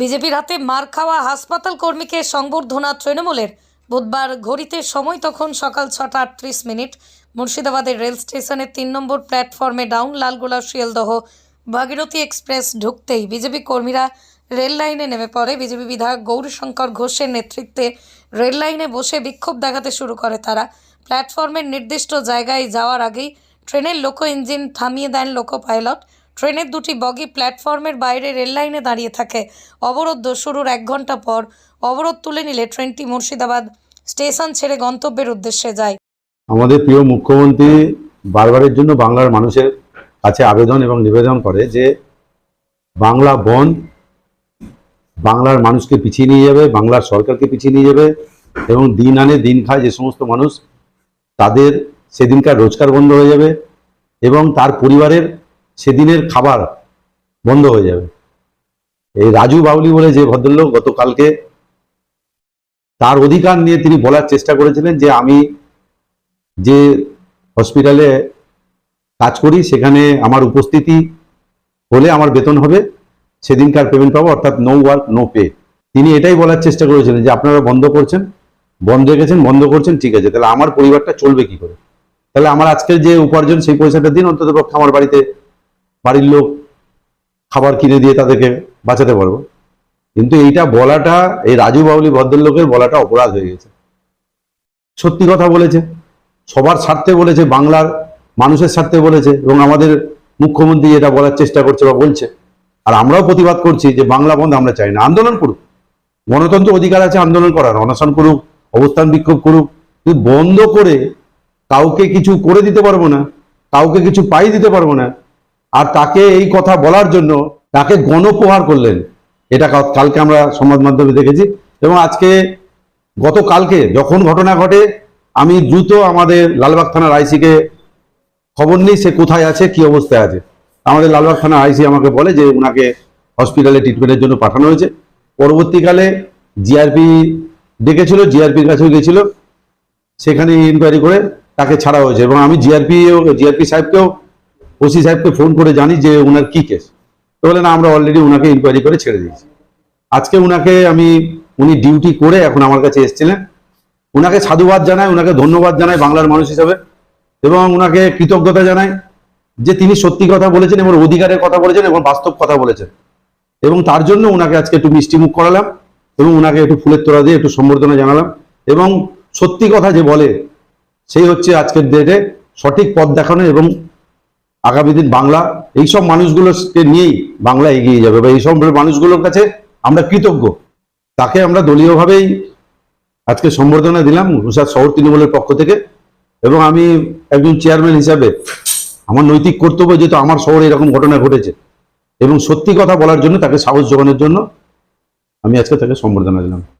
বিজেপির হাতে মার খাওয়া হাসপাতাল কর্মীকে সংবর্ধনা তৃণমূলের। বুধবার ঘড়িতে সময় তখন সকাল ছটা আটত্রিশ মিনিট। মুর্শিদাবাদের রেল স্টেশনের তিন নম্বর প্ল্যাটফর্মে ডাউন লালগোলা শিয়ালদহ ভাগীরথী এক্সপ্রেস ঢুকতেই বিজেপি কর্মীরা রেল লাইনে নেমে পড়ে। বিজেপি বিধায়ক গৌরীশঙ্কর ঘোষের নেতৃত্বে রেল লাইনে বসে বিক্ষোভ দেখাতে শুরু করে তারা। প্ল্যাটফর্মের নির্দিষ্ট জায়গায় যাওয়ার আগেই ট্রেনের লোকো ইঞ্জিন থামিয়ে দেন লোকো পাইলট। ট্রেনের দুটি বগি প্ল্যাটফর্মের বাইরে রেললাইনে দাঁড়িয়ে থাকে। অবরোধ শুরুর এক ঘণ্টা পর অবরোধ তুলে নিলে ট্রেনটি মুর্শিদাবাদ স্টেশন ছেড়ে গন্তব্যের উদ্দেশ্যে যায়। আমাদের প্রিয় মুখ্যমন্ত্রী বারবারের জন্য বাংলার মানুষের কাছে আবেদন এবং নিবেদন করে যে বাংলা বন বাংলার মানুষকে পিছিয়ে নিয়ে যাবে, বাংলার সরকারকে পিছিয়ে নিয়ে যাবে এবং দিন আনে দিন খায় যে সমস্ত মানুষ তাদের সেদিনকার রোজগার বন্ধ হয়ে যাবে এবং তার পরিবারের সেদিনের খাবার বন্ধ হয়ে যাবে। এই রাজু বাউলি বলে যে ভদ্রলোক গতকালকে তার অধিকার নিয়ে তিনি বলার চেষ্টা করেছিলেন যে আমি যে হসপিটালে কাজ করি, সেখানে আমার উপস্থিতি হলে আমার বেতন হবে, সেদিনকার পেমেন্ট পাবো, অর্থাৎ নো ওয়ার্ক নো পে তিনি এটাই বলার চেষ্টা করেছিলেন যে আপনারা বন্ধ করছেন, বন্ধ রেখেছেন, বন্ধ করছেন, ঠিক আছে, তাহলে আমার পরিবারটা চলবে কি করে? তাহলে আমার আজকের যে উপার্জন, সেই পয়সাটা দিন অন্তত পক্ষে আমার বাড়িতে বাড়ির লোক খাবার কিনে দিয়ে তাদেরকে বাঁচাতে পারব। কিন্তু এইটা বলাটা, এই রাজু বাউলি ভদ্রলোকের বলাটা অপরাধ হয়ে গেছে। সত্যি কথা বলেছে, সবার স্বার্থে বলেছে, বাংলার মানুষের স্বার্থে বলেছে এবং আমাদের মুখ্যমন্ত্রী এটা বলার চেষ্টা করছে বা বলছে। আর আমরাও প্রতিবাদ করছি যে বাংলা বন্ধ আমরা চাই না, আন্দোলন করুক। গণতন্ত্র অধিকার আছে, আন্দোলন করার, অনশন করুক, অবস্থান বিক্ষোভ করুক। বন্ধ করে কাউকে কিছু করে দিতে পারব না, কাউকে কিছু পাই দিতে পারব না আর তাকে এই কথা বলার জন্য তাকে গণপ্রহার করলেন। এটা কালকে আমরা সংবাদ মাধ্যমে দেখেছি এবং আজকে গতকালকে যখন ঘটনা ঘটে, আমি দ্রুত আমাদের লালবাগ থানার আইসিকে খবর নিই সে কোথায় আছে, কি অবস্থায় আছে। আমাদের লালবাগ থানার আইসি আমাকে বলে যে ওনাকে হসপিটালে ট্রিটমেন্টের জন্য পাঠানো হয়েছে। পরবর্তীকালে জিআরপি ডেকেছিল, জিআরপির কাছেও গেছিল। সেখানে ইনকোয়ারি করে তাকে ছাড়া হয়েছে এবং আমি জিআরপি জিআরপি সাহেবকেও ওসি সাহেবকে ফোন করে জানি যে ওনার কি কেস। তো বলে, না, আমরা অলরেডি ওনাকে ইনকোয়ারি করে ছেড়ে দিয়েছি। আজকে ওনাকে আমি, উনি ডিউটি করে এখন আমার কাছে এসেছিলেন। ওনাকে সাধুবাদ জানাই ওনাকে ধন্যবাদ জানাই বাংলার মানুষ হিসাবে এবং ওনাকে কৃতজ্ঞতা জানাই যে তিনি সত্যি কথা বলেছেন এবং অধিকারের কথা বলেছেন এবং বাস্তব কথা বলেছেন। এবং তার জন্য ওনাকে আজকে একটু মিষ্টি মুখ করালাম এবং ওনাকে একটু ফুলের তোড়া দিয়ে একটু সম্বর্ধনা জানালাম। এবং সত্যি কথা যে বলে, সেই হচ্ছে আজকের ডেটে সঠিক পথ দেখানো এবং আগামী দিন বাংলা, এইসব মানুষগুলোকে নিয়েই বাংলা এগিয়ে যাবে বা এইসব মানুষগুলোর কাছে আমরা কৃতজ্ঞ। তাকে আমরা দলীয়ভাবেই আজকে সম্বর্ধনা দিলাম উষাদ শহর তৃণমূলের পক্ষ থেকে। এবং আমি একজন চেয়ারম্যান হিসাবে আমার নৈতিক কর্তব্য যেহেতু আমার শহরে এরকম ঘটনা ঘটেছে। এবং সত্যি কথা বলার জন্য তাকে সাহস যোগানোর জন্য আমি আজকে তাকে সম্বর্ধনা দিলাম।